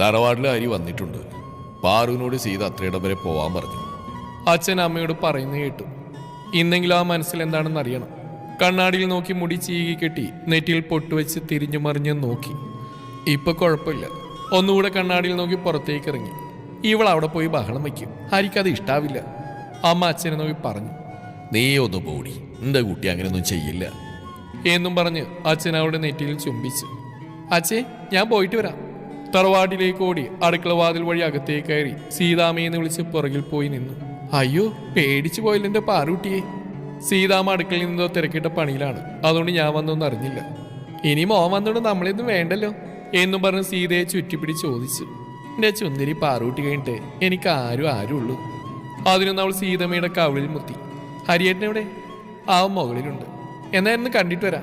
തറവാട്ടിലെ അരി വന്നിട്ടുണ്ട്. പാറുവിനോട് ചെയ്ത് അത്രയുടെ വരെ പോവാൻ പറഞ്ഞു. അച്ഛൻ അമ്മയോട് പറയുന്ന കേട്ടു. ഇന്നെങ്കിലും ആ മനസ്സിൽ എന്താണെന്ന് അറിയണം. കണ്ണാടിയിൽ നോക്കി മുടി ചീകി കെട്ടി നെറ്റിയിൽ പൊട്ടുവെച്ച് തിരിഞ്ഞു മറിഞ്ഞ് നോക്കി. ഇപ്പൊ കുഴപ്പമില്ല. ഒന്നുകൂടെ കണ്ണാടിയിൽ നോക്കി പുറത്തേക്ക് ഇറങ്ങി. ഇവൾ അവിടെ പോയി ബഹളം വയ്ക്കും ഹരിക്കത് ഇഷ്ടാവില്ല. അമ്മ അച്ഛനെ നോക്കി പറഞ്ഞു. നീ ഒന്ന് പോടി. നിന്റെ കുട്ടി അങ്ങനെയൊന്നും ചെയ്യില്ല. എന്നും പറഞ്ഞ് അച്ഛൻ അവളുടെ നെറ്റിയിൽ ചുംബിച്ചു. അച്ഛേ ഞാൻ പോയിട്ട് വരാം. തറവാട്ടിലേക്ക് ഓടി അടുക്കളവാതിൽ വഴി അകത്തേക്ക് കയറി സീതാമ്മയെന്ന് വിളിച്ച് പുറകിൽ പോയി നിന്നു. അയ്യോ പേടിച്ചു പോയില്ല എന്റെ പാറൂട്ടിയെ. സീതാമ്മ അടുക്കളയിൽ നിന്നോ തിരക്കിട്ട പണിയിലാണ്. അതുകൊണ്ട് ഞാൻ വന്നൊന്നും അറിഞ്ഞില്ല. ഇനി മോൻ വന്നോണ്ട് നമ്മളെയൊന്നും വേണ്ടല്ലോ എന്നും പറഞ്ഞ് സീതയെ ചുറ്റിപ്പിടി ചോദിച്ചു. എന്റെ ചുന്ദരി പാറൂട്ടി കഴിഞ്ഞിട്ട് എനിക്ക് ആരും ആരും ഉള്ളൂ അതിനൊന്ന് അവൾ സീതമ്മയുടെ കവിളിൽ മുത്തി. ഹരിയേട്ടനെവിടെ അവൻ മുകളിലുണ്ട്. എന്നായിരുന്നു കണ്ടിട്ട് വരാം.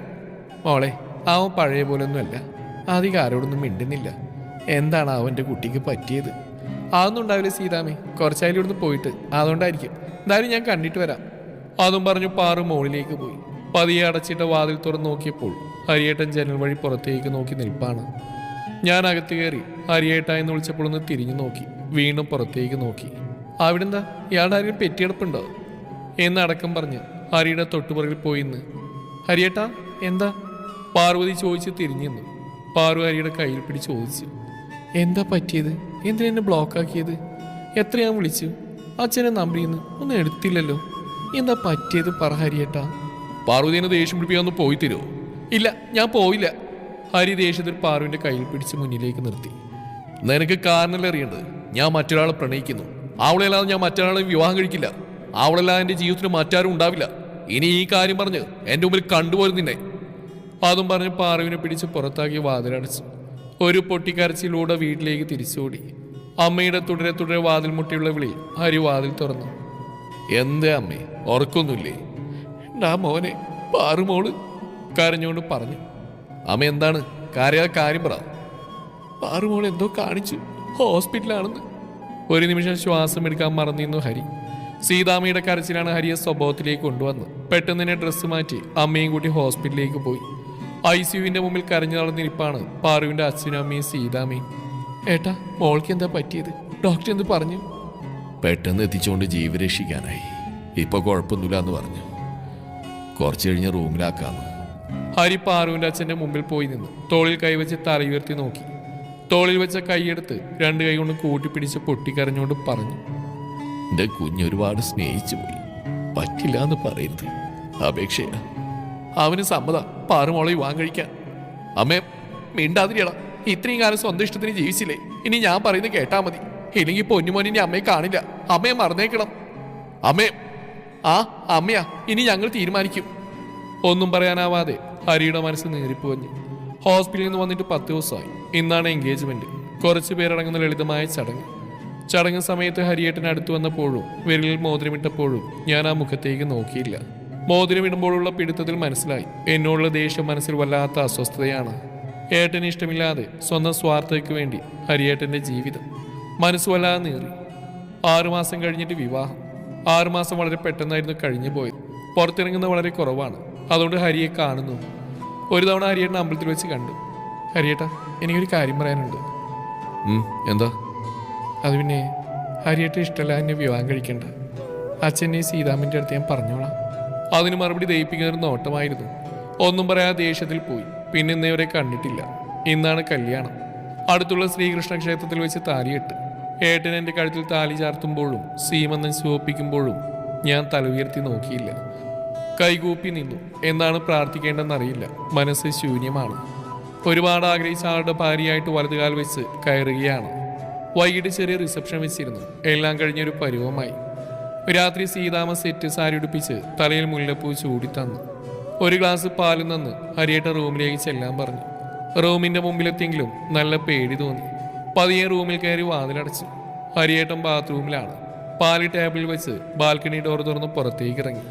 മോളെ അവൻ പഴയ പോലൊന്നുമല്ല. അധികം ആരോടൊന്നും മിണ്ടുന്നില്ല. എന്താണ് അവന്റെ കുട്ടിക്ക് പറ്റിയത്? അതൊന്നും ഉണ്ടാവില്ല സീതാമേ? കുറച്ചായാലും ഇവിടുന്ന് പോയിട്ട്. അതുകൊണ്ടായിരിക്കും. എന്തായാലും ഞാൻ കണ്ടിട്ട് വരാം. അതും പറഞ്ഞു പാറു മുകളിലേക്ക് പോയി. പതിയെ അടച്ചിട്ട വാതിൽ തുറന്ന് നോക്കിയപ്പോൾ ഹരിയേട്ടൻ ജനൽ വഴി പുറത്തേക്ക് നോക്കി നിൽപ്പാണ്. ഞാൻ അകത്ത് കയറി ഹരിയേട്ട എന്ന് വിളിച്ചപ്പോൾ ഒന്ന് തിരിഞ്ഞു നോക്കി. വീണ്ടും പുറത്തേക്ക് നോക്കി. അവിടെന്താ? ഇയാളുടെ ആരെങ്കിലും പെറ്റിയെടുപ്പുണ്ടോ? എന്നടക്കം പറഞ്ഞ് ഹരിയുടെ തൊട്ടുപുറകിൽ പോയി ഇന്ന് ഹരിയേട്ടാ എന്താ? പാർവതി ചോദിച്ച് തിരിഞ്ഞു പാറു ഹരിയുടെ കയ്യിൽ പിടിച്ച് ചോദിച്ചു. എന്താ പറ്റിയത്? എന്തിനാ എന്നെ ബ്ലോക്കാക്കിയത് എത്ര ഞാൻ വിളിച്ചു? അച്ഛനെ നമ്പറിന്ന് ഒന്നും എടുത്തില്ലല്ലോ. എന്താ പറ്റിയത് പറ ഹരിയേട്ടാ. പാർവതിനെ ദേഷ്യം പിടിപ്പിക്കാൻ പോയി തരുമോ ഇല്ല ഞാൻ പോയില്ല. ഹരി ദേഷ്യത്തിൽ പാർവിന്റെ കയ്യിൽ പിടിച്ച് മുന്നിലേക്ക് നിർത്തി. നിനക്ക് കാരണമല്ല അറിയേണ്ടത്? ഞാൻ മറ്റൊരാളെ പ്രണയിക്കുന്നു. അവളെല്ലാതെ ഞാൻ മറ്റൊരാളെ വിവാഹം കഴിക്കില്ല. അവളെല്ലാം എന്റെ ജീവിതത്തിന് മറ്റാരും ഉണ്ടാവില്ല. ഇനി ഈ കാര്യം പറഞ്ഞ് എന്റെ മുമ്പിൽ കണ്ടുപോലും നിന്നെ. അതും പറഞ്ഞ് പാറുവിനെ പിടിച്ച് പുറത്താക്കി വാതിലടച്ചു ഒരു പൊട്ടിക്കരച്ചിലൂടെ വീട്ടിലേക്ക് തിരിച്ചോടി അമ്മയുടെ തുടരെ തുടരെ വാതിൽ മുട്ടിയുള്ള വിളി ഹരി വാതിൽ തുറന്നു. എന്തേ അമ്മേ ഉറക്കൊന്നുമില്ലേ? ഡാ മോനെ പാറുമോൾ കരഞ്ഞുകൊണ്ട് പറഞ്ഞു. അമ്മ എന്താണ്? കാര്യ കാര്യം പറ. പാറുമോൾ എന്തോ കാണിച്ചു ഹോസ്പിറ്റലാണെന്ന്. ഒരു നിമിഷം ശ്വാസം എടുക്കാൻ മറന്നിരുന്നു ഹരി. സീതാമ്മയുടെ കരച്ചിലാണ് ഹരിയെ സ്വഭാവത്തിലേക്ക് കൊണ്ടുവന്ന് പെട്ടെന്ന് തന്നെ ഡ്രസ്സ് മാറ്റി അമ്മയും കൂട്ടി ഹോസ്പിറ്റലിലേക്ക് പോയി. ഐ സിയുവിന്റെ മുമ്പിൽ കരഞ്ഞു നടന്നിരിപ്പാണ് പാറുവിന്റെ അച്ഛനും അമ്മയും സീതാമ്മയും. ഏട്ടാ മോൾക്ക് എന്താ പറ്റിയത്? ഡോക്ടർ എന്ത് പറഞ്ഞു? പെട്ടെന്ന് എത്തിച്ചുകൊണ്ട് ജീവൻ രക്ഷിക്കാനായി. ഇപ്പൊ കുഴപ്പമൊന്നുമില്ല എന്ന് പറഞ്ഞു. കുറച്ച് കഴിഞ്ഞ് റൂമിലാക്കാന്ന്. ഹരി പാറുവിന്റെ അച്ഛന്റെ മുമ്പിൽ പോയി നിന്ന് തോളിൽ കൈവച്ച് തല ഉയർത്തി നോക്കി. തോളിൽ വെച്ച കൈയെടുത്ത് രണ്ട് കൈ കൊണ്ട് കൂട്ടിപ്പിടിച്ച് പൊട്ടിക്കരഞ്ഞുകൊണ്ട് പറഞ്ഞു. എന്റെ കുഞ്ഞൊരുപാട് സ്നേഹിച്ചു പോയി പറ്റില്ല എന്ന് പറയരുത്. അപേക്ഷയാ. അവന് സമ്മത പാറുമോളെ വിവാഹം കഴിക്കാൻ. അമ്മേ മിണ്ടാതിരിയടാ. ഇത്രയും കാലം സ്വന്തം ഇഷ്ടത്തിന് ജീവിച്ചില്ലേ. ഇനി ഞാൻ പറയുന്നത് കേട്ടാ മതി. ഇല്ലെങ്കിൽ പൊന്നുമോൻ ഇനി അമ്മയെ കാണില്ല. അമ്മയെ മറന്നേക്കണം. അമ്മേ ആ അമ്മയാ ഇനി ഞങ്ങൾ തീരുമാനിക്കും. ഒന്നും പറയാനാവാതെ ഹരിയുടെ മനസ്സ് നീറിപ്പോഞ്ഞു ഹോസ്പിറ്റലിൽ നിന്ന് വന്നിട്ട് പത്ത് ദിവസമായി. ഇന്നാണ് എൻഗേജ്മെന്റ്. കുറച്ച് പേരടങ്ങുന്ന ലളിതമായ ചടങ്ങ്. ചടങ്ങ് സമയത്ത് ഹരിയേട്ടൻ അടുത്തു വന്നപ്പോഴും വിരലിൽ മോതിരമിട്ടപ്പോഴും ഞാൻ ആ മുഖത്തേക്ക് നോക്കിയില്ല. മോതിരമിടുമ്പോഴുള്ള പിടുത്തത്തിൽ മനസ്സിലായി. എന്നോടുള്ള ദേഷ്യം മനസ്സിൽ വല്ലാത്ത അസ്വസ്ഥതയാണ്. ഏട്ടന് ഇഷ്ടമില്ലാതെ സ്വന്തം സ്വാർത്ഥതയ്ക്ക് വേണ്ടി ഹരിയേട്ടന്റെ ജീവിതം മനസ്സ് വല്ലാതെ നീറി. ആറുമാസം കഴിഞ്ഞിട്ട് വിവാഹം. ആറുമാസം വളരെ പെട്ടെന്നായിരുന്നു കഴിഞ്ഞു പോയത്. പുറത്തിറങ്ങുന്നത് വളരെ കുറവാണ്. അതുകൊണ്ട് ഹരിയെ കാണുന്നു. ഒരു തവണ ഹരിയേട്ടൻ അമ്പലത്തിൽ വെച്ച് കണ്ടു. ഹരിയേട്ടാ എനിക്കൊരു കാര്യം പറയാനുണ്ട്. എന്താ? അത് പിന്നെ ഹരിയേട്ടൻ ഇഷ്ടമല്ല എന്നെ വിവാഹം കഴിക്കണ്ട. അച്ഛനെ സീതാമിന്റെ അടുത്ത് ഞാൻ പറഞ്ഞോളാം. അതിന് മറുപടി ദയിപ്പിക്കുന്ന നോട്ടമായിരുന്നു. ഒന്നും പറയാതെ ദേഷ്യത്തിൽ പോയി. പിന്നെ ഇന്നേവരെ കണ്ടിട്ടില്ല. ഇന്നാണ് കല്യാണം. അടുത്തുള്ള ശ്രീകൃഷ്ണ ക്ഷേത്രത്തിൽ വെച്ച് താലിയിട്ട്. ഏട്ടൻ എന്റെ കഴുത്തിൽ താലി ചാർത്തുമ്പോഴും സീമന്നൻ ശോപ്പിക്കുമ്പോഴും ഞാൻ തല ഉയർത്തി നോക്കിയില്ല. കൈകൂപ്പി നിന്നു. എന്താണ് പ്രാർത്ഥിക്കേണ്ടെന്നറിയില്ല മനസ്സ് ശൂന്യമാണ്. ഒരുപാട് ആഗ്രഹിച്ച ആളുടെ ഭാര്യയായിട്ട് വലതുകാൽ വെച്ച് കയറുകയാണ്. വൈകിട്ട് ചെറിയ റിസപ്ഷൻ വെച്ചിരുന്നു. എല്ലാം കഴിഞ്ഞൊരു പരുവമായി. രാത്രി സീതാമ സെറ്റ് സാരി ഉടുപ്പിച്ച് തലയിൽ മുല്ലപ്പൂ ചൂടി തന്നു. ഒരു ഗ്ലാസ് പാലും തന്ന് ഹരിയേട്ട റൂമിലേക്ക് ചെല്ലാൻ പറഞ്ഞു. റൂമിന്റെ മുമ്പിലെത്തിയെങ്കിലും നല്ല പേടി തോന്നി. പതിയെ റൂമിൽ കയറി വാതിലടച്ചു. ഹരിയേട്ടൻ ബാത്റൂമിലാണ്. പാൽ ടേബിളിൽ വെച്ച് ബാൽക്കണി ഡോർ തുറന്ന് പുറത്തേക്ക് ഇറങ്ങി.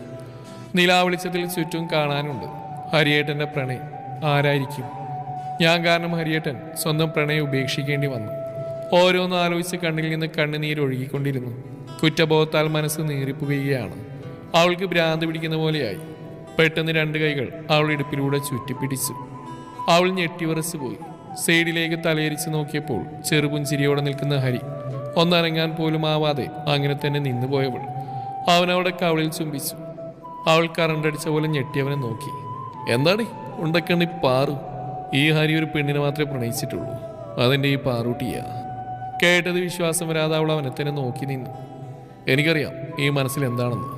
നിലാവെളിച്ചത്തിൽ ചുറ്റും കാണാനുണ്ട്. ഹരിയേട്ടന്റെ പ്രണയം. ആരായിരിക്കും? ഞാൻ കാരണം ഹരിയേട്ടൻ സ്വന്തം പ്രണയം ഉപേക്ഷിക്കേണ്ടി വന്നു. ഓരോന്ന് ആലോചിച്ച് കണ്ണിൽ നിന്ന് കണ്ണുനീര് ഒഴുകിക്കൊണ്ടിരുന്നു. കുറ്റബോധത്താൽ മനസ്സ് നീറിപ്പുകയാണ്. അവൾക്ക് ഭ്രാന്ത് പിടിക്കുന്ന പോലെയായി. പെട്ടെന്ന് രണ്ട് കൈകൾ അവൾ ഇടുപ്പിലൂടെ ചുറ്റിപ്പിടിച്ചു. അവൾ ഞെട്ടിവിറച്ചു പോയി. സൈഡിലേക്ക് തലയിരിച്ച് നോക്കിയപ്പോൾ ചെറുപുഞ്ചിരിയോടെ നിൽക്കുന്ന ഹരി ഒന്നനങ്ങാൻ പോലും ആവാതെ അങ്ങനെ തന്നെ നിന്നുപോയവൾ അവനവിടെ കവളിൽ ചുംബിച്ചു. അവൾ കറണ്ടടിച്ച പോലെ ഞെട്ടി അവനെ നോക്കി. എന്താടി ഉണ്ടക്കണ്ണി പാറു. ഈ ഹരി ഒരു പെണ്ണിനെ മാത്രമേ പ്രണയിച്ചിട്ടുള്ളൂ. അതെന്റെ ഈ പാറൂട്ടിയാ. കേട്ടത് വിശ്വാസം വരാതെ അവൾ അവനെ തന്നെ നോക്കി നിന്നു. എനിക്കറിയാം ഈ മനസ്സിൽ എന്താണെന്ന്.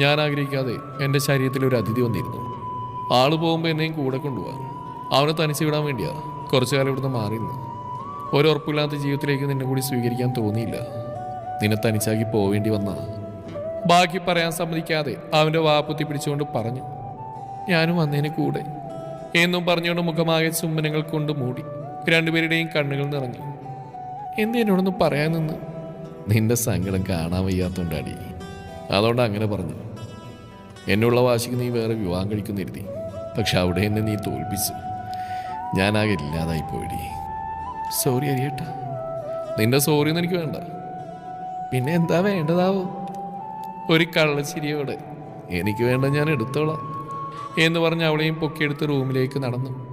ഞാൻ ആഗ്രഹിക്കാതെ എന്റെ ശരീരത്തിൽ ഒരു അതിഥി വന്നിരുന്നു. ആൾ പോകുമ്പോൾ എന്നെയും കൂടെ കൊണ്ടുപോകാം അവനെ തനിച്ച് വിടാൻ വേണ്ടിയാ കുറച്ചു കാലം ഇവിടുന്ന് മാറിയിരുന്നു ഒരു ജീവിതത്തിലേക്ക് നിന്നെ കൂടി സ്വീകരിക്കാൻ തോന്നിയില്ല. നിന്നെ തനിച്ചാക്കി പോവേണ്ടി വന്ന. ബാക്കി പറയാൻ സമ്മതിക്കാതെ അവന്റെ വാപ്പുത്തി പിടിച്ചുകൊണ്ട് പറഞ്ഞു ഞാനും വന്നതിന് കൂടെ. എന്നും പറഞ്ഞുകൊണ്ട് മുഖമാകെ ചുംബനങ്ങൾ കൊണ്ട് മൂടി രണ്ടുപേരുടെയും കണ്ണുകൾ നിറഞ്ഞു. എന്ത് എന്നോടൊന്ന് പറയാൻ നിന്ന്? നിന്റെ സങ്കടം കാണാൻ വയ്യാത്തോണ്ടാടി. അതുകൊണ്ട് അങ്ങനെ പറഞ്ഞു. എന്നുള്ള വാശിക്ക് നീ വേറെ വിവാഹം കഴിക്കുന്നിരുത്തി പക്ഷെ അവിടെ എന്നെ നീ തോൽപ്പിച്ചു. ഞാനാകെ ഇല്ലാതായി പോയിടി. സോറി അരിയേട്ട. നിന്റെ സോറി എനിക്ക് വേണ്ട. പിന്നെ എന്താ വേണ്ടതാവോ? ഒരു കള്ളച്ചിരിയോടെ എനിക്ക് വേണ്ട ഞാൻ എടുത്തോളാം. എന്ന് പറഞ്ഞ് അവളെയും പൊക്കിയെടുത്ത് റൂമിലേക്ക് നടന്നു.